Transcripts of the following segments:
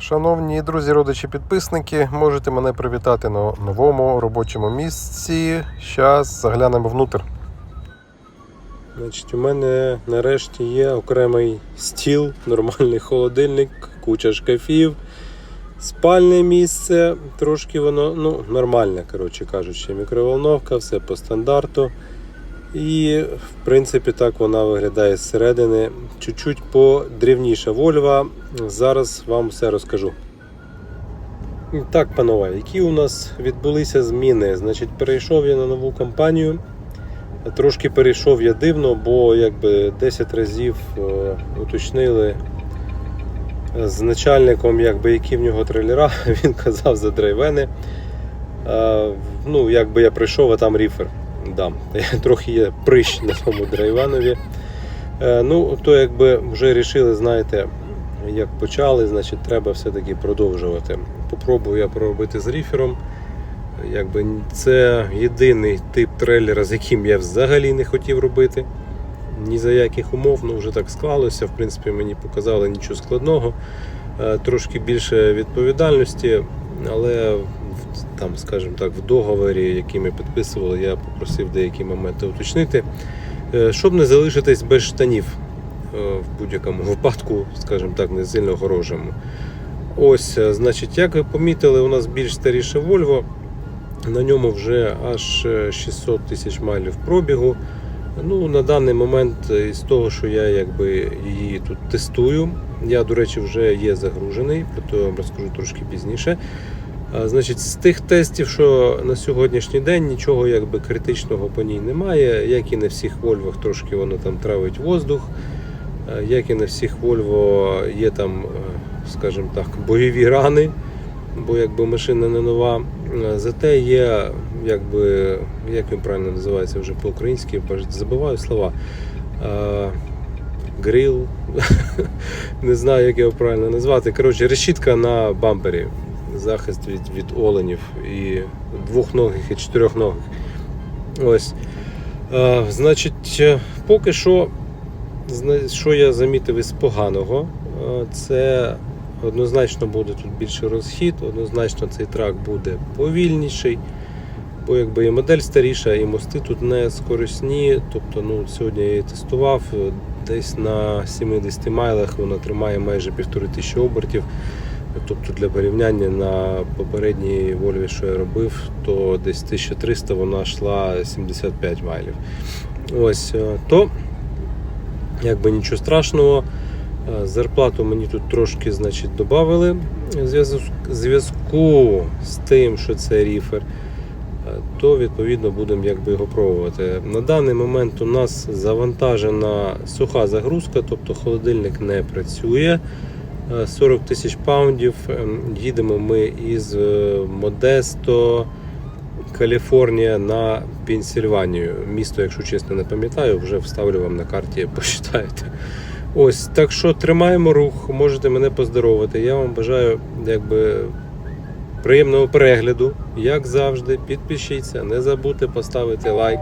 Шановні друзі, родичі, підписники, можете мене привітати на новому робочому місці. Зараз заглянемо внутрь. Значить, у мене нарешті є окремий стіл, нормальний холодильник, куча шкафів, спальне місце, трошки воно ну, нормальне, коротше кажучи, мікроволновка, все по стандарту. І в принципі так вона виглядає зсередини. Чуть-чуть подрівніша Вольва. Зараз вам все розкажу. Так, панове, які у нас відбулися зміни? Значить, перейшов я на нову компанію. Трошки перейшов я дивно, бо якби 10 разів е, уточнили з начальником, якби, які в нього трейлера, він казав за драйвени. Е, ну, якби я прийшов, а там ріфер. Да, трохи є прищ на тому драйванові. Е, ну, то якби вже рішили, знаєте, як почали, значить треба все-таки продовжувати. Попробую я проробити з ріфером. Якби це єдиний тип трейлера, з яким я взагалі не хотів робити. Ні за яких умов, ну вже так склалося. В принципі, мені показали нічого складного, Е, трошки більше відповідальності, але там, скажімо так, в договорі, який ми підписували, я попросив деякі моменти уточнити, Е, щоб не залишитись без штанів е, в будь-якому випадку, скажімо так, не сильно огорожимо. Ось, е, значить, як ви помітили, у нас більш старіше Volvo. На ньому вже аж е, 600 тисяч майлів пробігу. Ну, на даний момент із того, що я якби її тут тестую, я, до речі, вже є загружений, про то я вам розкажу трошки пізніше. Значить, з тих тестів, що на сьогоднішній день нічого якби критичного по ній немає, як і на всіх Вольвах трошки воно там травить воздух, як і на всіх Volvo є там, е, скажімо так, бойові рани, бо якби машина не нова. Зате є, якби, як він правильно називається вже по-українськи, забуваю слова. Грил, не знаю, як його правильно назвати. Коротше, решітка на бампері. Захист від, від оленів і двохногих і чотирьохногих. Ось. Е, значить, е, поки що, що я замітив із поганого, е, це однозначно буде тут більше розхід, однозначно цей трак буде повільніший. Бо якби і модель старіша, і мости тут не скорисні. Тобто, ну, сьогодні я її тестував, десь на 70 майлах вона тримає майже півтори тисячі обертів. Тобто для порівняння на попередній Volvo, що я робив, то десь 1300 вона йшла 75 майлів. Ось е, то якби нічого страшного. Е, Зарплату мені тут трошки значить, додали зв'язку з тим, що це ріфер, е, то відповідно будемо якби його пробувати. На даний момент у нас завантажена суха загрузка, тобто холодильник не працює. Е, 40 тисяч паундів. Ем, Їдемо ми із е, Модесто, Каліфорнія на Пенсільванію. Місто, якщо чесно, не пам'ятаю, вже вставлю вам на карті, почитаєте. Ось, так що тримаємо рух, можете мене поздоровити. Я вам бажаю якби, приємного перегляду. Як завжди, підпишіться, не забудьте поставити лайк,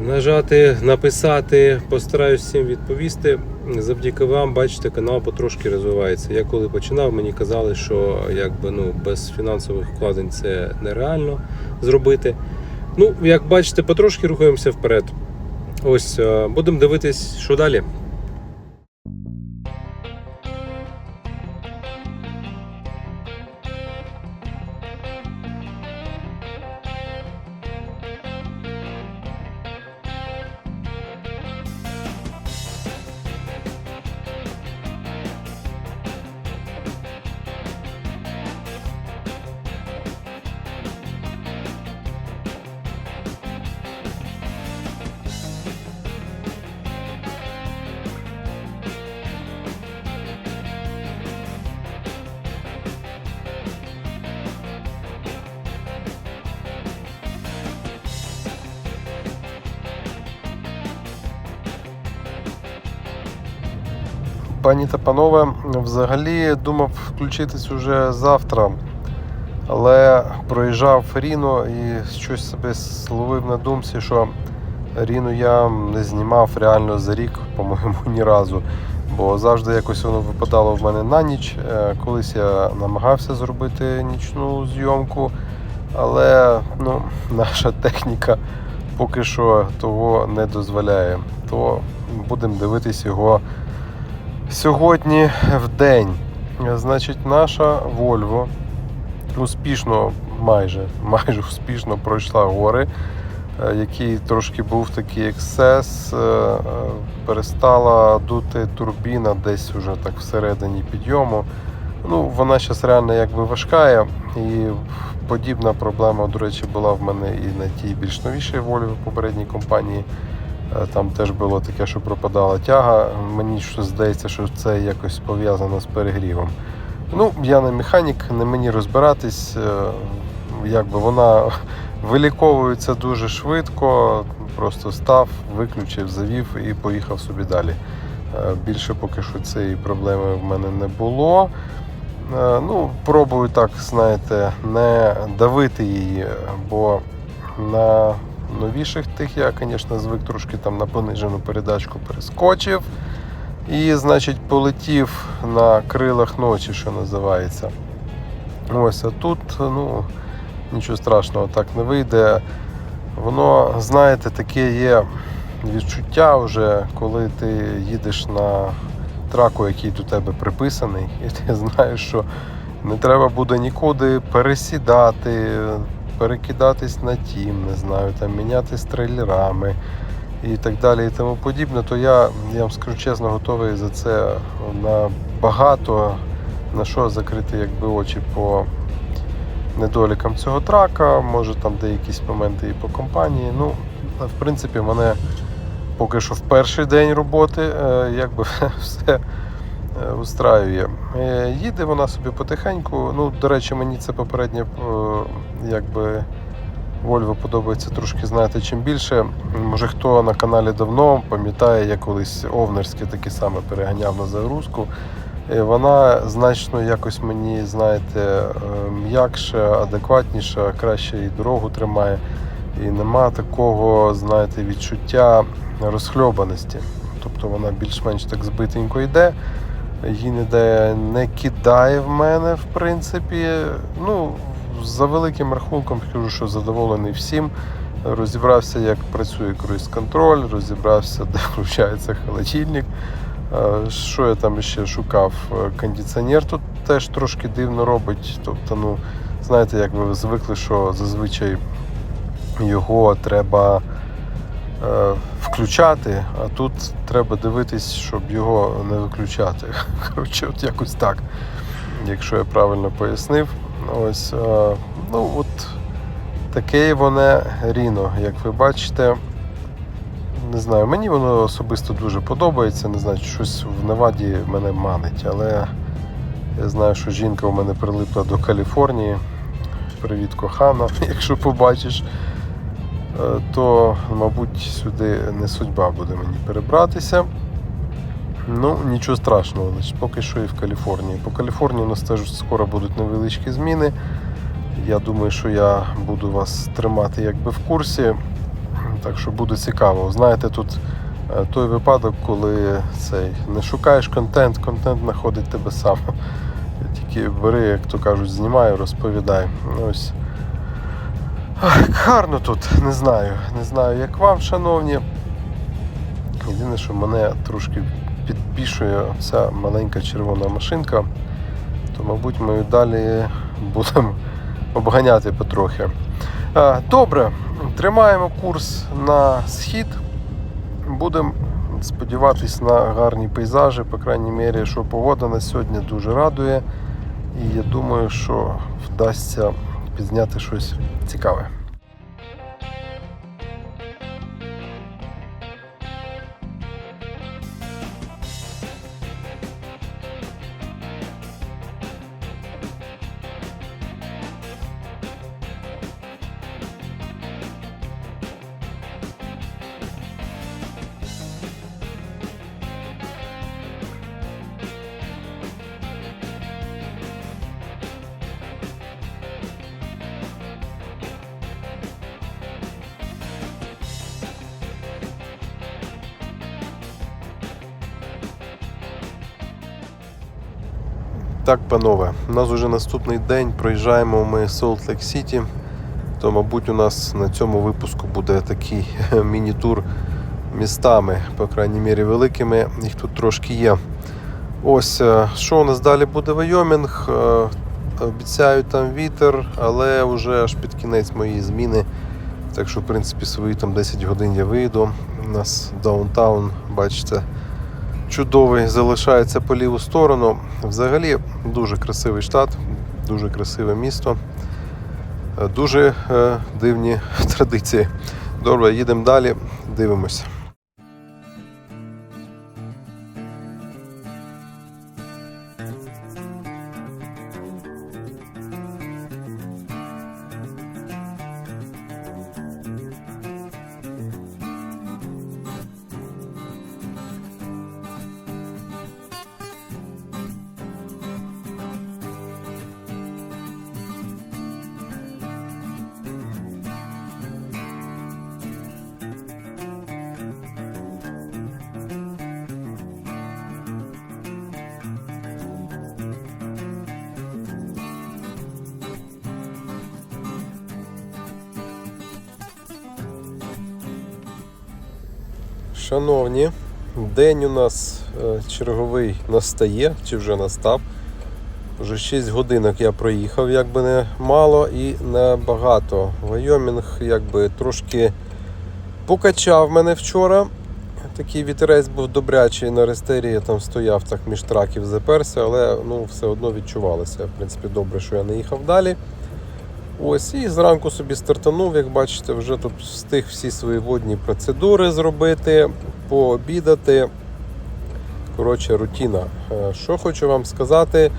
нажати, написати. Постараюсь всім відповісти. Завдяки вам, бачите, канал потрошки розвивається. Я коли починав, мені казали, що якби, ну, без фінансових вкладень це нереально зробити. Ну, як бачите, потрошки рухаємося вперед. Ось е, будемо дивитись, що далі. Пані та панове, взагалі думав включитись уже завтра, але проїжджав Ріно і щось себе словив на думці, що Ріну я не знімав реально за рік, по-моєму, ні разу. Бо завжди якось воно випадало в мене на ніч. Е, Колись я намагався зробити нічну зйомку, але ну, наша техніка поки що того не дозволяє. То будемо дивитись його сьогодні в день. Значить, наша Volvo успішно, майже, майже успішно пройшла гори, е, який трошки був такий ексцес. е, е, Перестала дути турбіна десь уже так всередині підйому. Ну, вона зараз реально якби важкає. І подібна проблема, до речі, була в мене і на тій більш новішій Volvo попередній компанії. Е, Там теж було таке, що пропадала тяга. Мені щось здається, що це якось пов'язано з перегрівом. Ну, я не механік, не мені розбиратись. е, Якби вона виліковується дуже швидко. Просто став, виключив, завів і поїхав собі далі. Е, Більше поки що цієї проблеми в мене не було. Ну, пробую так, знаєте, не давити її, бо на новіших тих я, звісно, звик трошки там на понижену передачку перескочив. І, значить, полетів на крилах ночі, що називається. Ось, а тут, ну, нічого страшного так не вийде. Воно, знаєте, таке є відчуття вже, коли ти їдеш на траку, який до тебе приписаний, і ти знаєш, що не треба буде нікуди пересідати, перекидатись на тім, не знаю, там міняти з трейлерами і так далі, і тому подібне, то я, я вам скажу чесно, готовий за це на багато на що закрити якби очі по недолікам цього трака, може там деякісь моменти і по компанії. Ну, в принципі, мене поки що в перший день роботи е, якби все устраює. Е, Їде вона собі потихеньку. Ну, до речі, мені це попереднє е, якби. Volvo подобається трошки, знаєте, чим більше. Може хто на каналі давно пам'ятає, я колись овнерське таке саме переганяв на загрузку. Вона значно якось мені, знаєте, е, м'якша, адекватніша, краще і дорогу тримає. І нема такого, знаєте, відчуття розхльобаності. Тобто вона більш-менш так збитенько йде, її ніде не кидає в мене, в принципі. Ну, за великим рахунком скажу, що задоволений всім. Розібрався, як працює круїз-контроль, розібрався, де включається холодильник. Е, Що я там ще шукав? Е, Кондиціонер тут теж трошки дивно робить. Тобто, ну, знаєте, як ви звикли, що зазвичай його треба е, включати, а тут треба дивитись, щоб його не виключати. Коротше, от якось так, якщо я правильно пояснив. Ось, е, ну от таке воно ріно, як ви бачите. Не знаю, мені воно особисто дуже подобається. Не знаю, щось в Неваді мене манить, але я знаю, що жінка у мене прилипла до Каліфорнії. Привіт, кохана, якщо побачиш, то, мабуть, сюди не судьба буде мені перебратися. Ну, нічого страшного, значить, поки що і в Каліфорнії. По Каліфорнії у нас теж скоро будуть невеличкі зміни. Я думаю, що я буду вас тримати якби в курсі. Так що буде цікаво. Знаєте, тут е, той випадок, коли цей, не шукаєш контент, контент знаходить тебе сам. Тільки бери, як то кажуть, знімай, розповідай. Ось. Гарно тут, не знаю. Не знаю, як вам, шановні. Єдине, що мене трошки підбішує ця маленька червона машинка, то, мабуть, ми далі будемо обганяти потрохи. Добре, тримаємо курс на схід. Будемо сподіватись на гарні пейзажі, по крайній мірі, що погода на сьогодні дуже радує. І я думаю, що вдасться підзняти щось цікаве. Так, панове, у нас вже наступний день. Проїжджаємо ми Salt Lake City. То, мабуть, у нас на цьому випуску буде такий міні-тур містами, по крайній мірі, великими. Їх тут трошки є. Ось е, що у нас далі буде Вайомінг. Е, Обіцяють там вітер, але вже аж під кінець моєї зміни. Так що, в принципі, свої там 10 годин я вийду. У нас даунтаун, бачите, чудовий, залишається по ліву сторону. Взагалі дуже красивий штат, дуже красиве місто. Е, Дуже е, дивні традиції. Добре, їдемо далі, дивимося. Шановні, день у нас е, черговий настає, чи вже настав. Вже 6 годинок я проїхав, якби не мало і не багато. Вайомінг якби трошки покачав мене вчора. Такий вітерець був добрячий на рестері, я там стояв так між траків, заперся, але ну, все одно відчувалося. В принципі, добре, що я не їхав далі. Ось і зранку собі стартанув, як бачите, вже тут встиг всі свої водні процедури зробити, пообідати. Коротше, рутіна. Е, Що хочу вам сказати,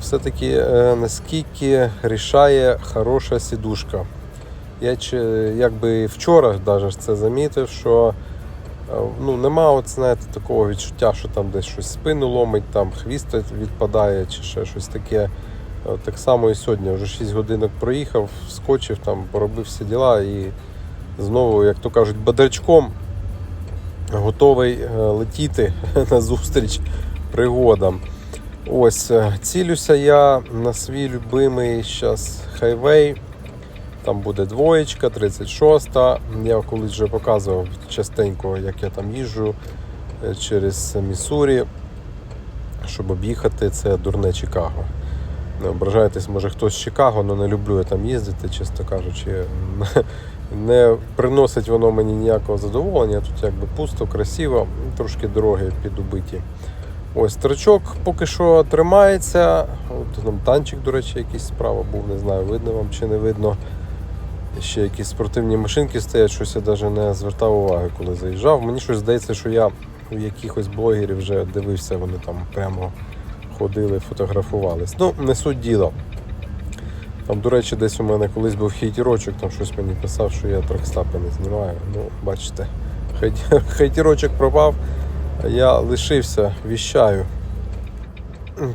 все-таки е, наскільки рішає хороша сідушка. Я якби вчора навіть це замітив, що е, ну, нема от, знаєте, такого відчуття, що там десь щось спину ломить, там хвіст відпадає чи ще щось таке. Е, Так само і сьогодні. Вже 6 годинок проїхав, скочив, там, поробив всі діла і знову, як то кажуть, бадрячком готовий е, летіти на зустріч пригодам. Ось, е, цілюся я на свій любимий зараз хайвей. Там буде двоєчка, 36. та Я колись вже показував частенько, як я там їжджу через Міссурі, щоб об'їхати це дурне Чикаго. Не ображайтесь, може хтось з Чикаго, але не люблю я там їздити, чесно кажучи. Не приносить воно мені ніякого задоволення. Тут якби пусто, красиво, трошки дороги підубиті. Ось трачок поки що тримається. От там танчик, до речі, якийсь справа був, не знаю, видно вам чи не видно. Ще якісь спортивні машинки стоять, щось я навіть не звертав уваги, коли заїжджав. Мені щось здається, що я у якихось блогерів вже дивився, вони там прямо ходили, фотографувались. Ну, не суть діла. Там, до речі, десь у мене колись був хейтірочок, там щось мені писав, що я тракстапи не знімаю. Ну, бачите, хейтірочок пропав, я лишився, віщаю.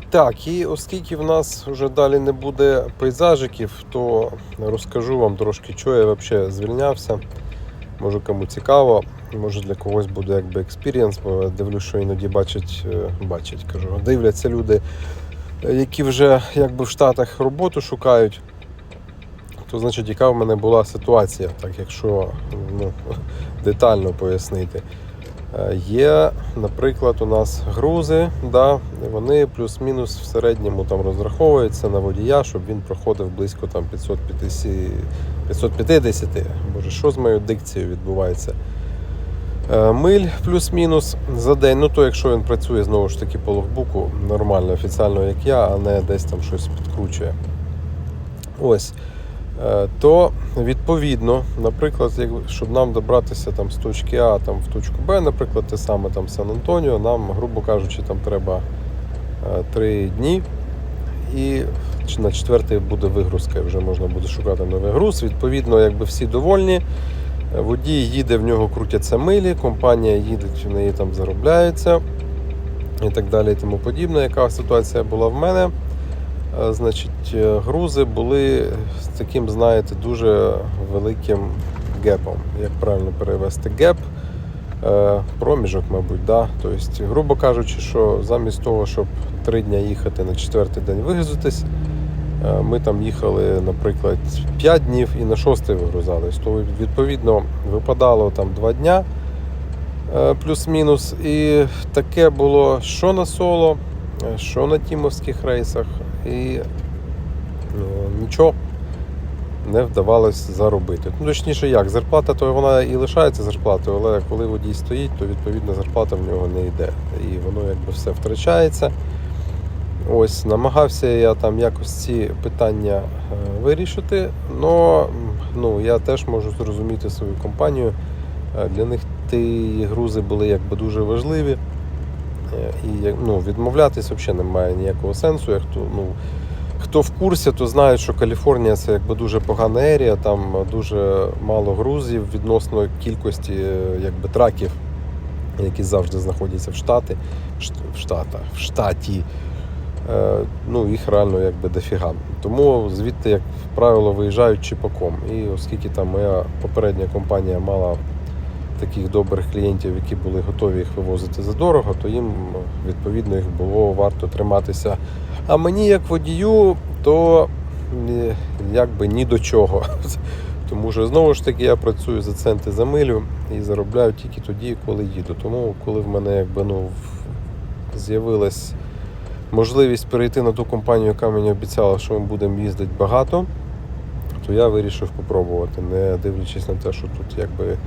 Так, і оскільки в нас вже далі не буде пейзажиків, то розкажу вам трошки, що я взагалі звільнявся. Може кому цікаво, може для когось буде якби експірієнс, бо дивлюсь, що іноді бачать, е, бачать, кажу, дивляться люди, які вже якби в Штатах роботу шукають. То значить, яка в мене була ситуація, так якщо ну, детально пояснити. Е, Є, наприклад, у нас грузи, да, вони плюс-мінус в середньому там розраховуються на водія, щоб він проходив близько там 550, 550 боже, що з моєю дикцією відбувається. Е, Миль плюс-мінус за день. Ну то якщо він працює знову ж таки по логбуку, нормально, офіціально, як я, а не десь там щось підкручує. Ось. Е, То відповідно, наприклад, щоб нам добратися там, з точки А там, в точку Б, наприклад, те саме там Сан-Антоніо, нам, грубо кажучи, там треба 3 дні. І на четвертий буде вигрузка, вже можна буде шукати новий груз. Відповідно, якби всі довольні. Водій їде, в нього крутяться милі, компанія їде, чи в неї там заробляється і так далі, і тому подібне. Яка ситуація була в мене? Е, Значить, е, грузи були з таким, знаєте, дуже великим гепом. Як правильно перевести геп? е, проміжок, мабуть. Да? Тобто, грубо кажучи, що замість того, щоб три дні їхати на четвертий день вигрузитись, ми там їхали, наприклад, 5 днів і на шостий вигрузались. То відповідно випадало там 2 дня е, плюс-мінус. І таке було що на соло, е, що на тімовських рейсах. І ну, нічого не вдавалось заробити. Ну, точніше, як, зарплата, то вона і лишається зарплатою, але коли водій стоїть, то відповідно зарплата в нього не йде. І воно якби все втрачається. Ось, намагався я там якось ці питання е, вирішити, але ну, я теж можу зрозуміти свою компанію. Е, Для них ті грузи були якби дуже важливі. Е, І ну, відмовлятись взагалі немає ніякого сенсу. Як то, ну, хто в курсі, то знає, що Каліфорнія це якби дуже погана ерія, там дуже мало грузів відносно кількості якби, траків, які завжди знаходяться в Штати, Шт- в Штатах, в штаті. Е, Ну, їх реально якби дофіга. Тому звідти, як правило, виїжджають чіпаком. І оскільки там моя попередня компанія мала таких добрих клієнтів, які були готові їх вивозити за дорого, то їм відповідно їх було варто триматися. А мені, як водію, то якби ні до чого. Тому що знову ж таки я працюю за центи за милю і заробляю тільки тоді, коли їду. Тому коли в мене якби ну з'явилась можливість перейти на ту компанію, яка мені обіцяла, що ми будемо їздити багато, то я вирішив попробувати, не дивлячись на те, що тут якби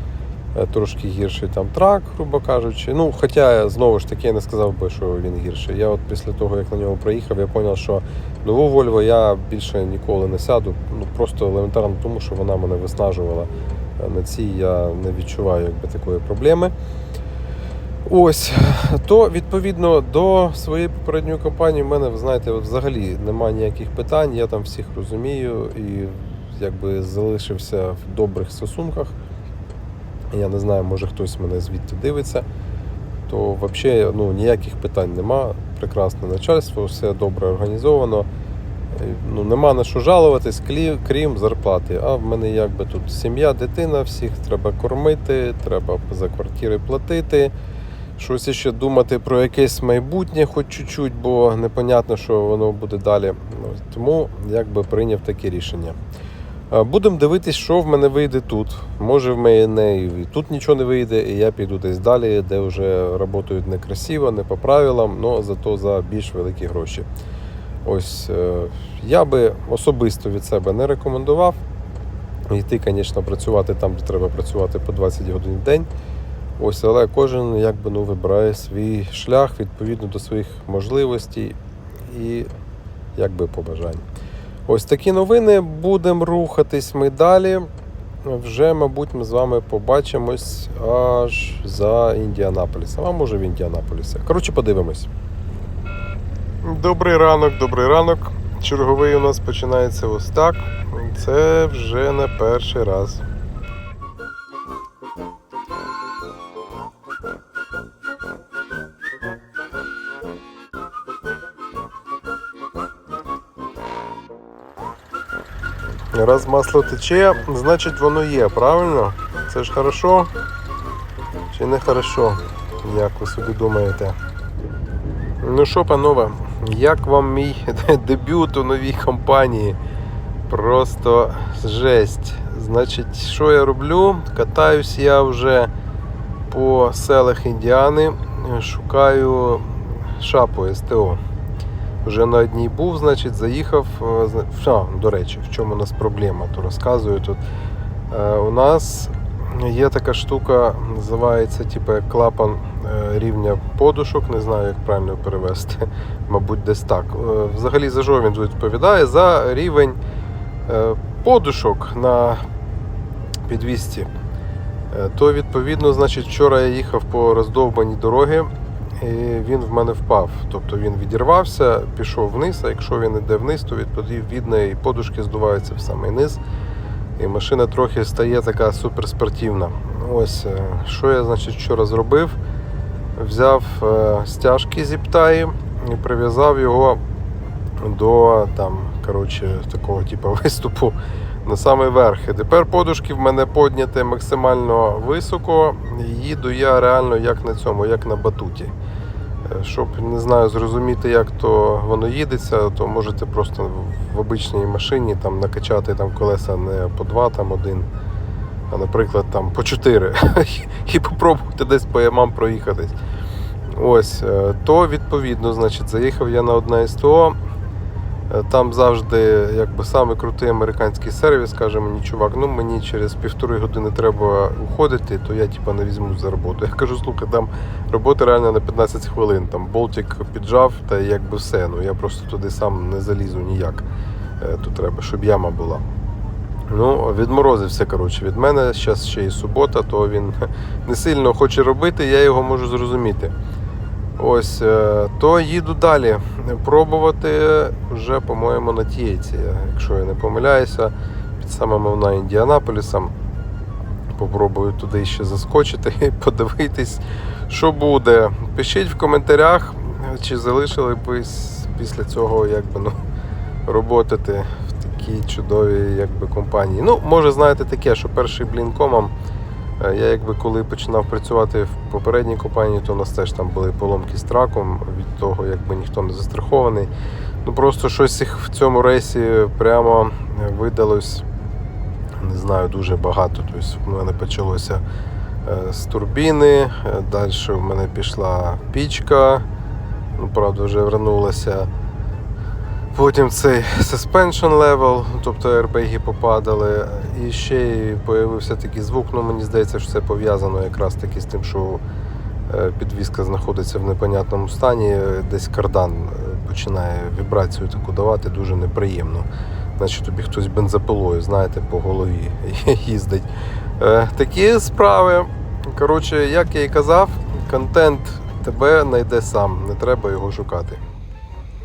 е, трошки гірший там трак, грубо кажучи. Ну, хоча знову ж таки я не сказав би, що він гірший. Я от після того, як на нього проїхав, я зрозумів, що нову Volvo я більше ніколи не сяду. Ну просто елементарно тому, що вона мене виснажувала. Е, На цій я не відчуваю якби такої проблеми. Ось, то відповідно до своєї попередньої компанії в мене, ви знаєте, взагалі немає ніяких питань, я там всіх розумію і якби залишився в добрих стосунках. Я не знаю, може хтось мене звідти дивиться, то взагалі ну, ніяких питань нема. Прекрасне начальство, все добре організовано. Е, Ну, нема на що жалуватись, крім зарплати. А в мене якби тут сім'я, дитина, всіх треба кормити, треба за квартири платити. Щось ще думати про якесь майбутнє, хоч чуть-чуть, бо непонятно, що воно буде далі. Ну, Тому якби прийняв таке рішення. Е, Будемо дивитись, що в мене вийде тут. Може, в мене і тут нічого не вийде, і я піду десь далі, де вже працюють не красиво, не по правилам, але зато за більш великі гроші. Ось е, я би особисто від себе не рекомендував. Йти, звісно, працювати там, де треба працювати по 20 годин в день. Ось, але кожен якби ну, вибирає свій шлях відповідно до своїх можливостей і якби побажань. Ось такі новини. Будемо рухатись ми далі. Вже, мабуть, ми з вами побачимось аж за Індіанаполісом, а може в Індіанаполісі. Коротше, подивимось. Добрий ранок, добрий ранок. Черговий у нас починається ось так. Це вже не перший раз. Раз масло тече, значить воно є, правильно? Це ж хорошо чи не хорошо, як ви собі думаєте? Ну що, панове, як вам мій дебют у новій компанії? Просто жесть. Значить, що я роблю? Катаюсь я вже по селах Індіани, шукаю шапу СТО. Вже на одній був, значить, заїхав. е, А, до речі, в чому у нас проблема, то розказую тут. Е, У нас є така штука, називається типу, клапан е, рівня подушок, не знаю, як правильно перевести, мабуть, десь так. Взагалі за що він відповідає? За рівень подушок на підвісці. Е, То відповідно, значить, вчора я їхав по роздовбаній дорогі, і він в мене впав. Тобто він відірвався, пішов вниз, а якщо він йде вниз, то відповідно і подушки здуваються в самий низ. І машина трохи стає така суперспортивна. Ось е, що я значить, вчора зробив. Взяв е, стяжки зіптаї і прив'язав його до там, коротше, такого типу виступу на самий верх. І тепер подушки в мене підняті максимально високо. Їду я реально як на цьому, як на батуті. Щоб не знаю, зрозуміти, як то воно їдеться, то можете просто в обичній машині там накачати там колеса не по два, там один, а наприклад там по чотири. І попробуйте десь по ямам проїхатись. Ось, е, то відповідно, значить, заїхав я на одне СТО. Е, Там завжди якби самий крутий американський сервіс каже мені, чувак, ну мені через півтори години треба уходити, то я типа не візьму за роботу. Я кажу, слухай, там робота реально на 15 хвилин. Там болтик піджав та якби все. Ну я просто туди сам не залізу ніяк. Е, Тут треба, щоб яма була. Ну, відморозився, коротше, від мене. Зараз ще і субота, то він не сильно хоче робити, я його можу зрозуміти. Ось, е, то їду далі. Пробувати вже, по-моєму, на Тієці, якщо я не помиляюся, під самим вона Індіанаполісом. Попробую туди ще заскочити і подивитись, що буде. Пишіть в коментарях, чи залишили б після цього якби, ну, роботати в такій чудовій якби, компанії. Ну, може, знаєте таке, що перший блін комом. Е, Я якби коли починав працювати в попередній компанії, то у нас теж там були поломки з траком від того, якби ніхто не застрахований. Ну просто щось їх в цьому рейсі прямо видалось, не знаю, дуже багато. Тобто в мене почалося е, з турбіни, далі в мене пішла пічка, ну правда вже вернулася. Потім цей suspension level, тобто аербеги попадали. І ще й появився такий звук. Ну мені здається, що це пов'язано якраз таки з тим, що е, підвізка знаходиться в непонятному стані. Десь кардан е, починає вібрацію таку давати, дуже неприємно. Наче тобі хтось бензопилою, знаєте, по голові їздить. Е, Такі справи. Коротше, як я і казав, контент тебе знайде сам, не треба його шукати.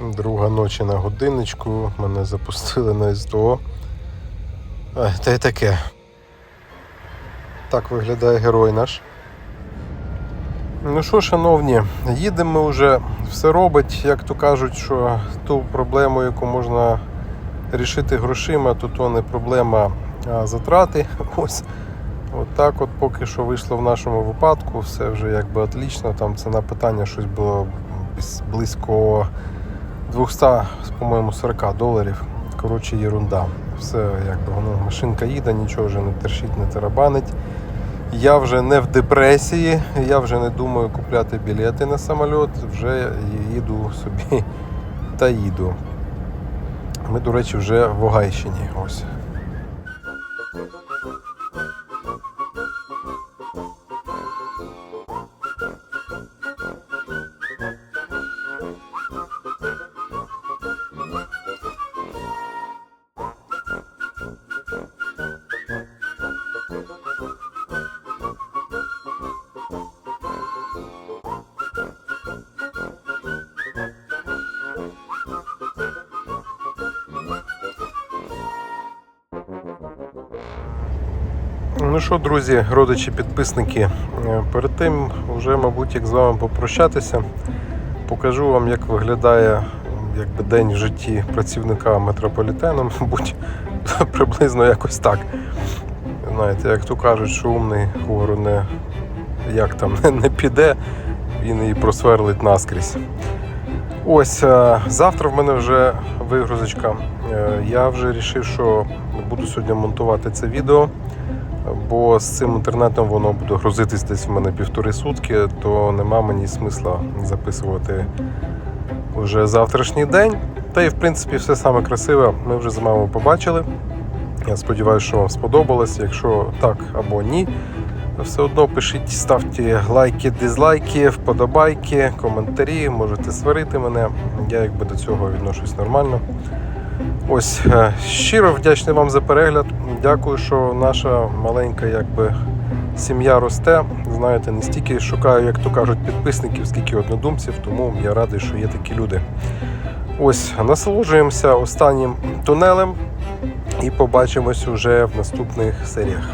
Друга ночі на годинничку. Мене запустили на СТО. Та й таке. Так виглядає герой наш. Ну що, шановні, їдемо ми вже, все робить, як то кажуть, що ту проблему, яку можна рішити грошима, то то не проблема, а затрати. Ось. От так от поки що вийшло в нашому випадку, все вже якби отлично. Там ціна питання щось було близько 200, по-моєму, 40 доларів. Коротше, єрунда. Все, якби воно машинка їде, нічого вже не тершить, не тарабанить. Я вже не в депресії, я вже не думаю купляти білети на самоліт, вже їду собі та їду. Ми, до речі, вже в Огайщині. Ось. Ну що, друзі, родичі, підписники, е, перед тим вже, мабуть, як з вами попрощатися, покажу вам, як виглядає якби, день в житті працівника метрополітену, мабуть, приблизно якось так. Знаєте, як то кажуть, що умний хворо не як там не, піде, він її просверлить наскрізь. Ось е, завтра в мене вже вигрузочка. Е, Я вже вирішив, що буду сьогодні монтувати це відео бо з цим інтернетом воно буде грузитись десь в мене півтори сутки, то нема мені смисла записувати вже завтрашній день. Та й в принципі все саме красиве ми вже з вами побачили. Я сподіваюся, що вам сподобалось. Якщо так або ні, то все одно пишіть, ставте лайки, дизлайки, вподобайки, коментарі, можете сварити мене. Я якби до цього відношусь нормально. Ось е, щиро вдячний вам за перегляд. Дякую, що наша маленька якби, сім'я росте. Знаєте, не стільки шукаю, як то кажуть, підписників, скільки однодумців, тому я радий, що є такі люди. Ось, насолоджуємося останнім тунелем і побачимось уже в наступних серіях.